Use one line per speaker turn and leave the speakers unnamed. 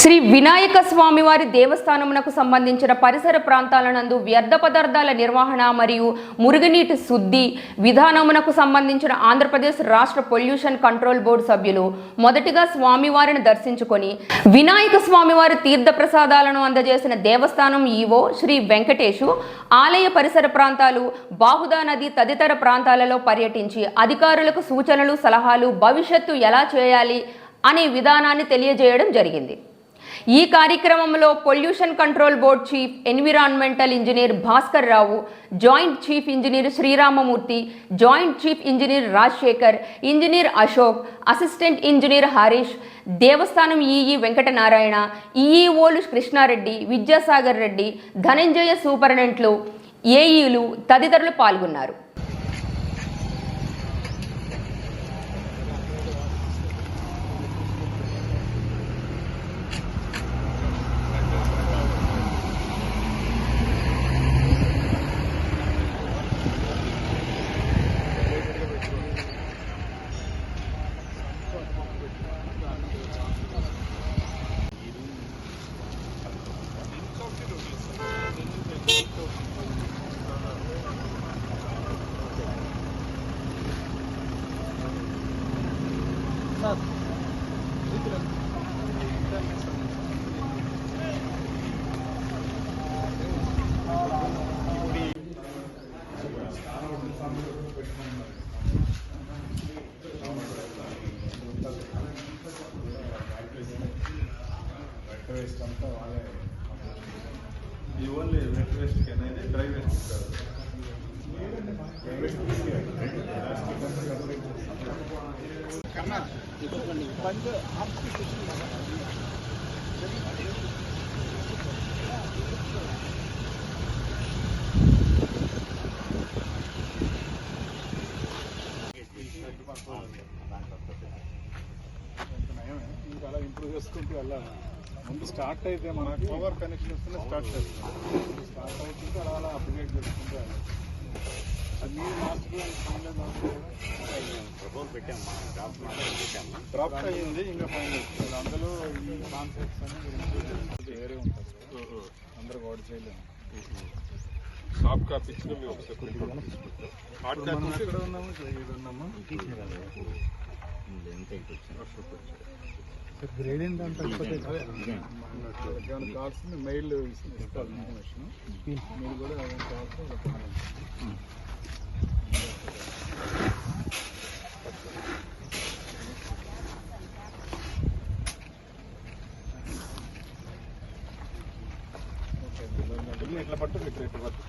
శ్రీ వినాయక స్వామివారి దేవస్థానమునకు సంబంధించిన పరిసర ప్రాంతాలనందు వ్యర్థ పదార్థాల నిర్వహణ మరియు మురుగునీటి శుద్ధి విధానమునకు సంబంధించిన ఆంధ్రప్రదేశ్ రాష్ట్ర పొల్యూషన్ కంట్రోల్ బోర్డు సభ్యులు మొదటిగా స్వామివారిని దర్శించుకొని వినాయక స్వామివారి తీర్థ ప్రసాదాలను అందజేసిన దేవస్థానం ఈవో శ్రీ వెంకటేషు ఆలయ పరిసర ప్రాంతాలు బాహుదా నది తదితర ప్రాంతాలలో పర్యటించి అధికారులకు సూచనలు సలహాలు భవిష్యత్తు ఎలా చేయాలి అనే విధానాన్ని తెలియజేయడం జరిగింది. ఈ కార్యక్రమంలో pollution control board chief environmental engineer Bhaskar Rao joint chief engineer Sriramamurthy joint chief engineer Rajasekhar engineer Ashok assistant engineer Harish దేవస్థానం ఈఈ వెంకటనారాయణ ఈఈఓలు కృష్ణారెడ్డి విద్యాసాగర్ రెడ్డి ధనంజయ సూపరింటెండెంట్లు ఏఈలు తదితరులు పాల్గొన్నారు.
ఈ ఓన్లీ వెట్ వేస్ట్ అనేది డ్రై వేస్ట్ కాదు ఇంకా అలా ఇంప్రూవ్ చేసుకుంటూ వెళ్ళాలి ముందు స్టార్ట్ అయితే మనకు పవర్ కనెక్షన్ వస్తేనే స్టార్ట్ చేస్తాం స్టార్ట్ అవుతుంటే అలా అలా అప్డేట్ చేసుకుంటూ వెళ్ళాలి అది మీరు మార్చుకోవాలి డ్రాప్ అయ్యింది ఇంకా ఫైనల్. అందులో ఈ కాన్సెప్ట్స్ అన్ని వేరే ఉంటుంది అందరూ కూడా చేయలేము.
సాఫ్ట్ కాపీ ఇచ్చిన మేము ఒకసారి హార్డ్ కాపీ
ఎక్కడ ఉన్నాము ఇక్కడ ఉన్నాము గ్రేడియంట్ మెయిల్ ఇస్తారు ఇన్ఫర్మేషన్ మీరు కూడా ఏమైనా కావాల్సింది పట్టు ఇక్కడ ఇక్కడ పట్టు